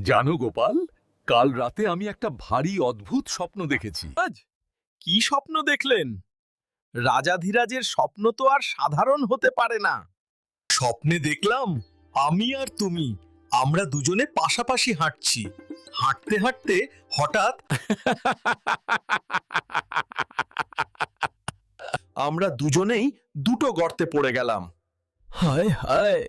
জানো গোপাল কাল রাতে আমি একটা ভারী অদ্ভুত স্বপ্ন দেখেছি। আজ? কি স্বপ্ন দেখলেন? রাজাধিরাজের স্বপ্ন তো আর সাধারণ হতে পারে না। স্বপ্নে দেখলাম আমি আর তুমি আমরা দুজনে পাশাপাশি হাঁটছি। হাঁটতে হাঁটতে হঠাৎ আমরা দুজনেই দুটো গর্তে পড়ে গেলাম। হায় হায়!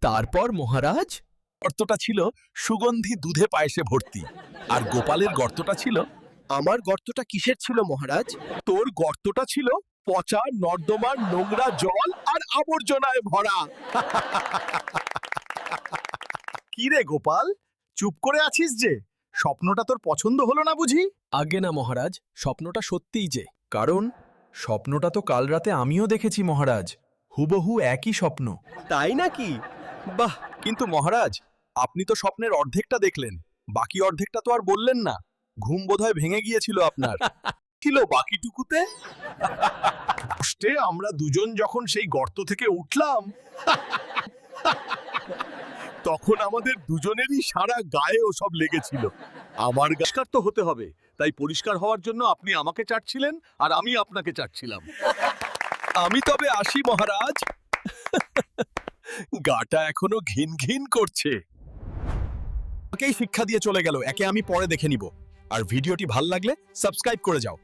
তারপর মহারাজ? গর্তটা ছিল সুগন্ধি দুধে পায়েসে ভর্তি। আর গোপালের গর্তটা ছিল, আমার গর্তটা কিসের ছিল মহারাজ? তোর গর্তটা ছিল পচা, নর্দমার নোংরা জল আর আবর্জনায় ভরা। কি রে গোপাল? চুপ করে আছিস যে? স্বপ্নটা তোর পছন্দ হলো না বুঝি? আগে না মহারাজ, স্বপ্নটা সত্যিই যে। কারণ স্বপ্নটা তো কাল রাতে আমিও দেখেছি মহারাজ। হুবহু একই স্বপ্ন। তাই নাকি? বাহ কিন্তু মহারাজ আপনি তো স্বপ্নের অর্ধেকটা দেখলেন বাকি অর্ধেকটা তো আর বললেন না। ঘুম বোধহয় ভেঙে গিয়েছিল আপনার। ছিল বাকিটুকুতে? কষ্টে আমরা দুজন যখন সেই গর্ত থেকে উঠলাম তখন আমাদের দুজনেরই সারা গায়ে ওসব লেগেছিল। আমার পরিষ্কার তো হতে হবে তাই পরিষ্কার হওয়ার জন্য আপনি আমাকে চাটছিলেন আর আমি আপনাকে চাটছিলাম। আমি তবে আসি মহারাজ। গাটা এখনও ঘিন ঘিন করছে। শিক্ষা দিয়ে চলে গেল, একে আমি পরে দেখে নিব। আর ভিডিওটি ভালো লাগলে সাবস্ক্রাইব করে যাও।